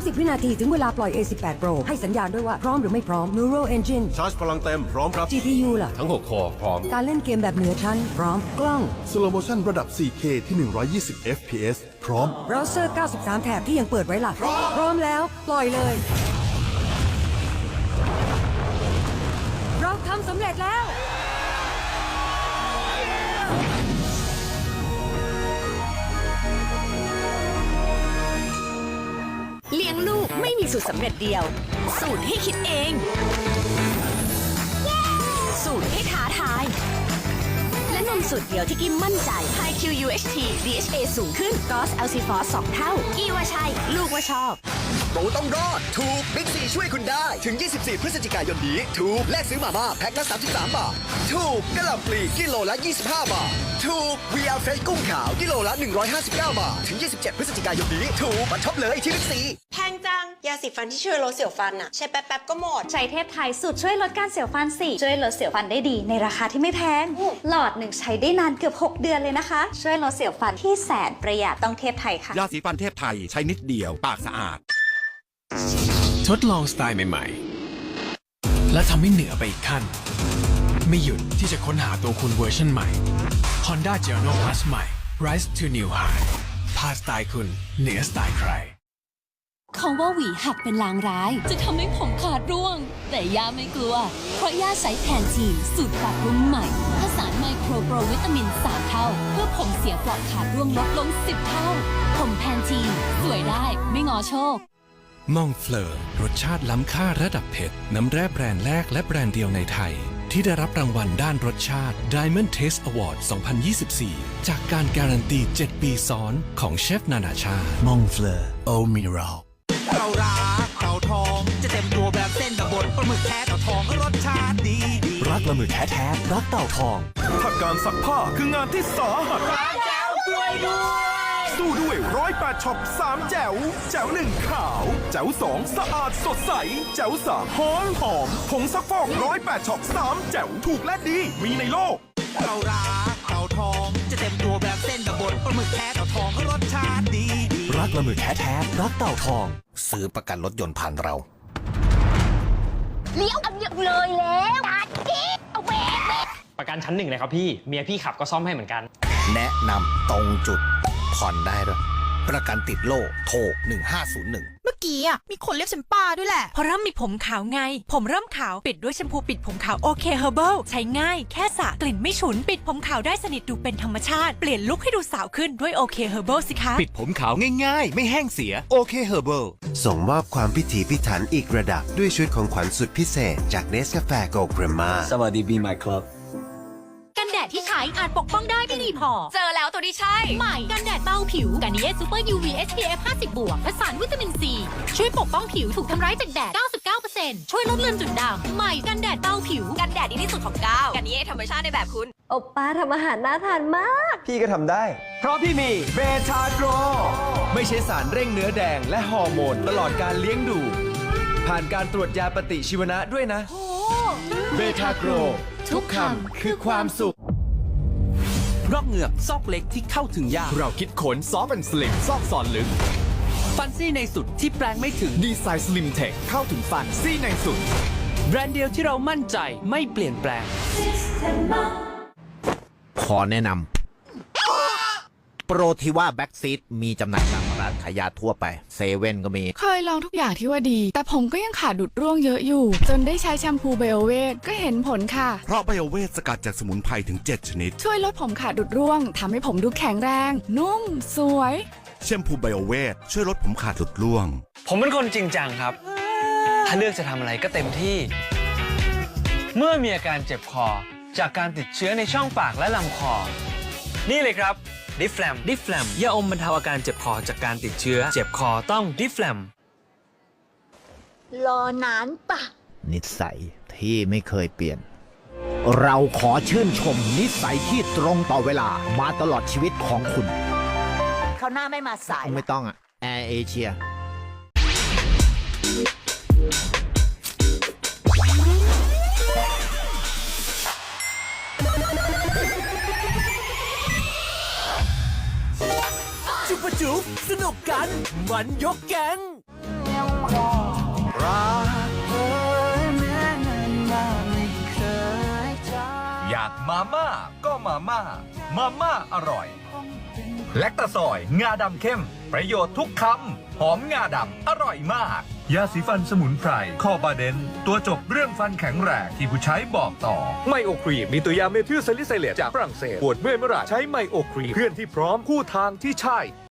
30 วินาทีถึงเวลาปล่อย A18 Pro ให้สัญญาณด้วยว่าพร้อมหรือไม่พร้อม Neural Engine ชาร์จพลังเต็มพร้อมครับ GPU ล่ะ ทั้ง 6 คอพร้อม การเล่นเกมแบบเหนือชั้น พร้อมกล้องสโลโมชันระดับ 4K ที่ 120 FPS พร้อม เบราว์เซอร์ 93 แถบที่ยังเปิดไว้ล่ะ พร้อมแล้วปล่อยเลย เราทำสำเร็จแล้ว ตรสำเร็จเดียว สูตรให้คิดเอง สูตรให้ท้าทาย และนมสูตรเดียวที่กิมมั่นใจ High Q UHT DHA สูงขึ้น GOS l c f o s 2เท่า กีว่าใช่ ลูกว่าชอบ ปรต้องรอด ถูกบิ๊กซีช่วยคุณได้ ถึง 24 พฤศจิกายนนี้ ถูกแลกซื้อมาม่าแพ็คละ 33 บาท ถูกกะหล่ำปลีกิโลละ 25 บาท ถูก VR Fresh กุ้งขาวกิโลละ 159 บาท ถึง 27 พฤศจิกายนนี้ ถูกมาช็อปเลยที่บิ๊กซี แพงจัง ยาสีฟันที่ช่วยลดเสียวฟันอะใช้แป๊บๆก็หมด ใช้เทพไทยสูตรช่วยลดการเสียวฟันสี่ช่วยลดเสียวฟันได้ดีในราคาที่ไม่แพงหลอดหนึ่งใช้ได้นานเกือบ 6 เดือนเลยนะคะ ช่วยลดเสียวฟันที่แสนประหยัดต้องเทพไทยค่ะ ยาสีฟันเทพไทยใช้นิดเดียว ปากสะอาด ทดลองสไตล์ใหม่ๆ และทำให้เหนือไปอีกขั้น ไม่หยุดที่จะค้นหาตัวคุณเวอร์ชันใหม่ Honda g e n o Plus ใหม่ Rise to New High พาสไตล์คุณเหนือสไตล์ใครคำว่าหวีหักเป็นลางร้าย จะทำให้ผมขาดร่วง แต่ย่าไม่กลัว เพราะย่าใช้แพนทีนสูตรปรับรุงใหม่ผสานไมโครโปรวิตามิน 3 เท่า เพื่อผมเสียเปลอกขาดร่วงลดลง 10 เท่า ผมแพนทีสวยได้ไม่งอโชค มองเฟลอร์รสชาติล้ำค่าระดับเพชรน้ำแร่แบรนด์แรกและแบรนด์เดียวในไทย ที่ได้รับรางวัลด้านรสชาติ Diamond Taste Award 2024 จากการการันตี 7 ปีซ้อนของเชฟนานาชาติมองเฟลอร์โอมิรัลเรารักเราทอง จะเต็มตัวแบบเส้นกับบดปลาหมึกแท้เต่าทองรสชาติดีดีรักละมือแท้ๆรักเต่าทองถ้าการซักผ้าคืองานที่สาหัส สู้ด้วยร้อยแปดช็อปสามแจ๋วแจ๋วหนึ่งขาว แจ๋วสองสะอาดสดใส แจ๋วสามหอมหอมผงซักฟอกร้อยแปดช็อปสามแจ๋วถูกและดีมีในโลกเรารักเราทอง จะเต็มตัวแบบเส้นกับบดปลาหมึกแท้เต่าทองรสชาติดีดีรักละมือแท้ๆรักเต่าทอง ซื้อประกันรถยนต์ผ่านเราเลี้ยวอันเดียวเลยแล้วตัดกี้เอาเบรกประกันชั้นหนึ่งเลยครับพี่ เมียพี่ขับก็ซ่อมให้เหมือนกัน แนะนำตรงจุด ผ่อนได้ด้วย ประกันติดโล่โทร1501เมื่อกี้อะมีคนเรียกฉันป้าด้วยแหละ เพราะเริ่มมีผมขาวไง ผมเริ่มขาวปิดด้วยแชมพูปิดผมขาวโอเคเฮอร์เบิลใช้ง่ายแค่สระกลิ่นไม่ฉุน ปิดผมขาวได้สนิทดูเป็นธรรมชาติ เปลี่ยนลุคให้ดูสาวขึ้นด้วยโอเคเฮอร์เบิลสิคะ ปิดผมขาวง่ายๆ ไม่แห้งเสียโอเคเฮอร์เบิลส่งมอบความพิถีพิถันอีกระดับด้วยชุดของขวัญสุดพิเศษจากเนสกาแฟโกลด์เครม่าสวัสดีบีมายครับกัน แดดที่ใช้อาจปกป้องได้ไม่ดีพอ เจอแล้วตัวที่ใช่ ใหม่กันแดดเบาผิวกันเยซูเปอร์ UV SPF 50 บวกผสานวิตามินซี ช่วยปกป้องผิวถูกทำร้ายจากแดด 99%ช่วยลดเลือนจุดด่างใหม่กันแดดเบาผิวกันแดดดีที่สุดของก้าวกันนี้ธรรมชาติในแบบคุณโอป้าทำอาหารน่าทานมาก พี่ก็ทำได้ เพราะพี่มีเบชาโกร ไม่ใช่สารเร่งเนื้อแดงและฮอร์โมนตลอดการเลี้ยงดู ผ่านการตรวจยาปฏิชีวนะด้วยนะ เบทาโกร ทุกคำคือความสุข รอกเหงือกซอกเล็กที่เข้าถึงยาก เราคิดขนซอฟต์แอนด์สลิมซอกซอนลึก ฟันซี่ในสุดที่แปลงไม่ถึง ดีไซน์สลิมเทคเข้าถึงฟันซี่ในสุด แบรนด์เดียวที่เรามั่นใจไม่เปลี่ยนแปลง ขอแนะนำ โปรที่ว่าแบ็กซีดมีจำหน่ายตามร้านขายยาทั่วไปเซเว่นก็มี เคยลองทุกอย่างที่ว่าดี แต่ผมก็ยังขาดดุดร่วงเยอะอยู่ จนได้ใช้แชมพูไบโอเวทก็เห็นผลค่ะ เพราะไบโอเวทสกัดจากสมุนไพรถึง 7 ชนิด ช่วยลดผมขาดดุดร่วงทำให้ผมดูแข็งแรง นุ่ม สวย แชมพูไบโอเวทช่วยลดผมขาดหลุดร่วง ผมเป็นคนจริงจังครับ ถ้าเลือกจะทำอะไรก็เต็มที่ เมื่อมีอาการเจ็บคอ จากการติดเชื้อในช่องปากและลำคอ นี่เลยครับ ดิฟแฟมดิฟแฟมยาอมบรรเทาอาการเจ็บคอจากการติดเชื้อ เจ็บคอต้องดิฟแฟมรอนานปะ นิสัยที่ไม่เคยเปลี่ยน เราขอชื่นชมนิสัยที่ตรงต่อเวลามาตลอดชีวิตของคุณ เขาหน้าไม่มาสายไม่ต้องอะแอร์เอเชีย จุปจุบสนุกกัน มันยกแก๊งรักเธอแม้นานมาไม่เคยจอยากมาม่าก็มาม่า มาม่าอร่อย แลคตาซอย งาดำเข้ม ประโยชน์ทุกคำ หอมงาดำ อร่อยมาก ยาสีฟันสมุนไพรคอบาเดน ตัวจบเรื่องฟันแข็งแรงที่ผู้ใช้บอกต่อ ไมโอครีม มีตัวยาเมทิลซาลิไซเลตจากฝรั่งเศส ปวดเมื่อยเมื่อไหร่ใช้ไมโอครีมเพื่อนที่พร้อมคู่ทางที่ใช่